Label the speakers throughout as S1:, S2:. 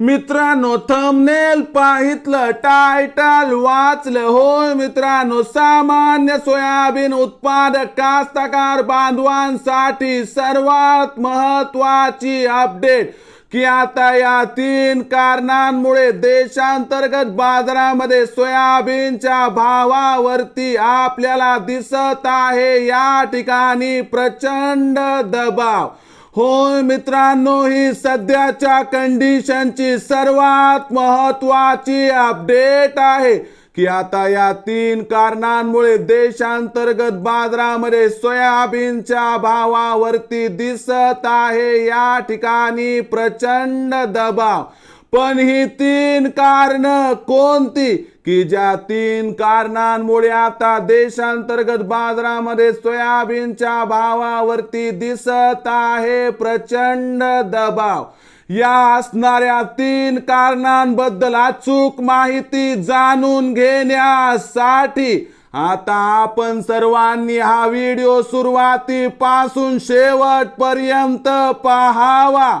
S1: मित्रांनो thumbnail पाहितलं title वाचलं. होय मित्रांनो सामान्य सोयाबीन उत्पादक कास्तकार बांधवांसाठी सर्वात महत्वाची अपडेट की आता या तीन कारणांमुळे देशांतर्गत बाजारामध्ये सोयाबीनच्या भावावरती आपल्याला दिसत आहे. या ठिकाणी प्रचंड दबाव. होय मित्रांनो ही सध्याच्या कंडिशनची सर्वात महत्वाची अपडेट आहे की आता या तीन कारणांमुळे देशांतर्गत बाजारामध्ये सोयाबीनच्या भावावरती दिसत आहे. या ठिकाणी प्रचंड दबाव. पण ही तीन कारण कोणती? की ज्या तीन कारणांमुळे आता देशांतर्गत बाजारामध्ये सोयाबीनच्या भावावरती दिसत आहे प्रचंड दबाव. या असणाऱ्या तीन कारणांबद्दल अचूक माहिती जाणून घेण्यासाठी आता आपण सर्वांनी हा व्हिडिओ सुरुवातीपासून शेवटपर्यंत पाहावा.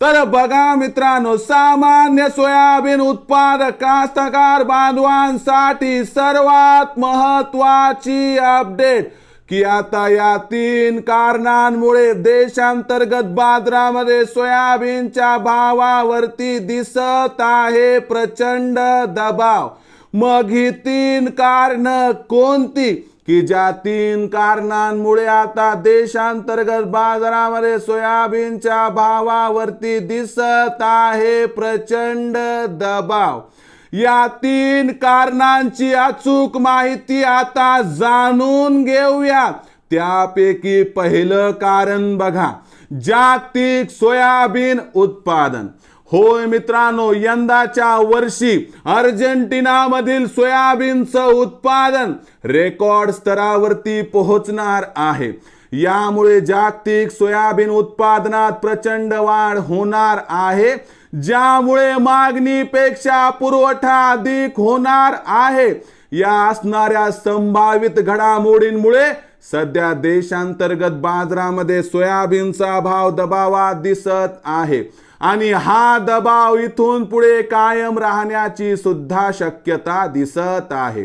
S1: तर बघा मित्रांनो सामान्य सोयाबीन उत्पादक कास्तकार बांधवांसाठी सर्वात महत्वाची अपडेट की आता या तीन कारणांमुळे देशांतर्गत बाजारामध्ये सोयाबीनच्या भावावरती दिसत आहे प्रचंड दबाव. मग ही तीन कारण कोणती? की ज्या तीन कारणांमुळे आता देशांतर्गत बाजारामध्ये सोयाबीनच्या भावावरती दिसत आहे प्रचंड दबाव. या तीन कारणांची अचूक माहिती आता जाणून घेऊया. त्यापैकी पहिलं कारण बघा जागतिक सोयाबीन उत्पादन. होय मित्रांनो यंदाच्या वर्षी अर्जेंटिनामधील सोयाबीनचं उत्पादन रेकॉर्ड स्तरावरती पोहोचणार आहे. यामुळे जागतिक सोयाबीन उत्पादनात प्रचंड वाढ होणार आहे ज्यामुळे मागणीपेक्षा पुरवठा अधिक होणार आहे. या असणाऱ्या संभावित घडामोडींमुळे सध्या देशांतर्गत बाजारामध्ये सोयाबीनचा भाव दबावात दिसत आहे. आणि हा दबाव इथून पुढे कायम राहण्याची सुद्धा शक्यता दिसत आहे.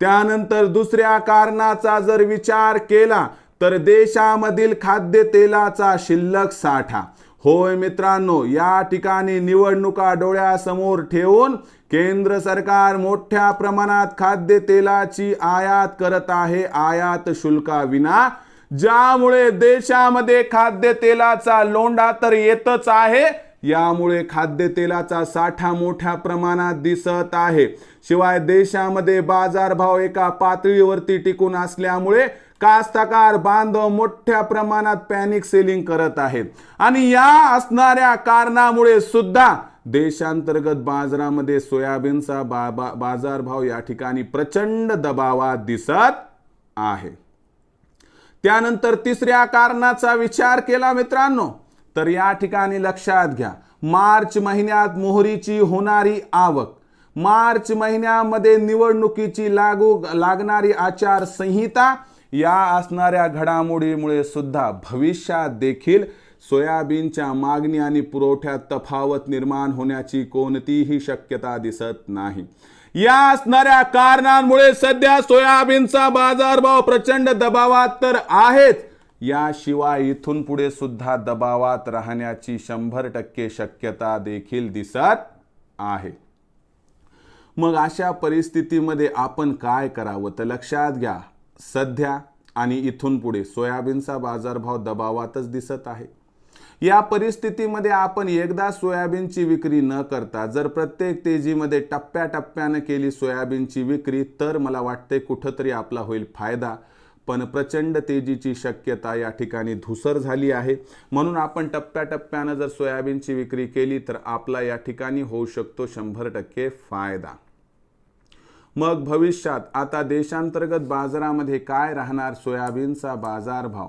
S1: त्यानंतर दुसऱ्या कारणाचा जर विचार केला तर देशामधील खाद्यतेलाचा शिल्लक साठा. होय मित्रांनो या ठिकाणी निवडणुका डोळ्यासमोर ठेवून केंद्र सरकार मोठ्या प्रमाणात खाद्यतेलाची आयात करत आहे. आयात शुल्काविना ज्यामुळे देशामध्ये खाद्यतेलाचा लोंढा तर येतच आहे यामुळे खाद्यतेलाचा साठा मोठ्या प्रमाणात दिसत आहे. शिवाय देशामध्ये बाजारभाव एका पातळीवरती टिकून असल्यामुळे कास्तकार बांधव मोठ्या प्रमाणात पॅनिक सेलिंग करत आहेत. आणि या असणाऱ्या कारणामुळे सुद्धा देशांतर्गत बाजारामध्ये सोयाबीनचा बा बा बाजारभाव या ठिकाणी प्रचंड दबावात दिसत आहे. त्यानंतर तिसऱ्या कारणाचा विचार केला मित्रांनो. तर या ठिकाणी लक्षात घ्या. मार्च महिन्यात मोहरीची होणारी आवक. मार्च महिन्यामध्ये निवडणुकीची लागू लागणारी आचारसंहिता या असणाऱ्या घडामोडीमुळे सुद्धा भविष्यात देखील सोयाबीनच्या मागणी आणि पुरवठ्यात तफावत निर्माण होण्याची कोणतीही शक्यता दिसत नाही. या असणाऱ्या कारणांमुळे सध्या सोयाबीनचा बाजारभाव प्रचंड दबावात तर आहेच. याशिवाय इथून पुढे सुद्धा दबावात राहण्याची शंभर टक्के शक्यता देखील दिसत आहे. मग अशा परिस्थितीमध्ये आपण काय करावं तर लक्षात घ्या सध्या आणि इथून पुढे सोयाबीनचा बाजारभाव दबावातच दिसत आहे. या परिस्थितीमध्ये आपण एकदा सोयाबीनची विक्री न करता जर प्रत्येक तेजीमध्ये टप्प्याटप्प्यानं केली सोयाबीनची विक्री तर मला वाटते कुठंतरी आपला होईल फायदा. पण प्रचंड तेजीची शक्यता या ठिकाणी धुसर झाली आहे. म्हणून आपण टप्प्याटप्प्यानं जर सोयाबीनची विक्री केली तर आपला या ठिकाणी होऊ शकतो शंभर टक्के फायदा. मग भविष्यात आता देशांतर्गत बाजारामध्ये काय राहणार सोयाबीनचा बाजारभाव?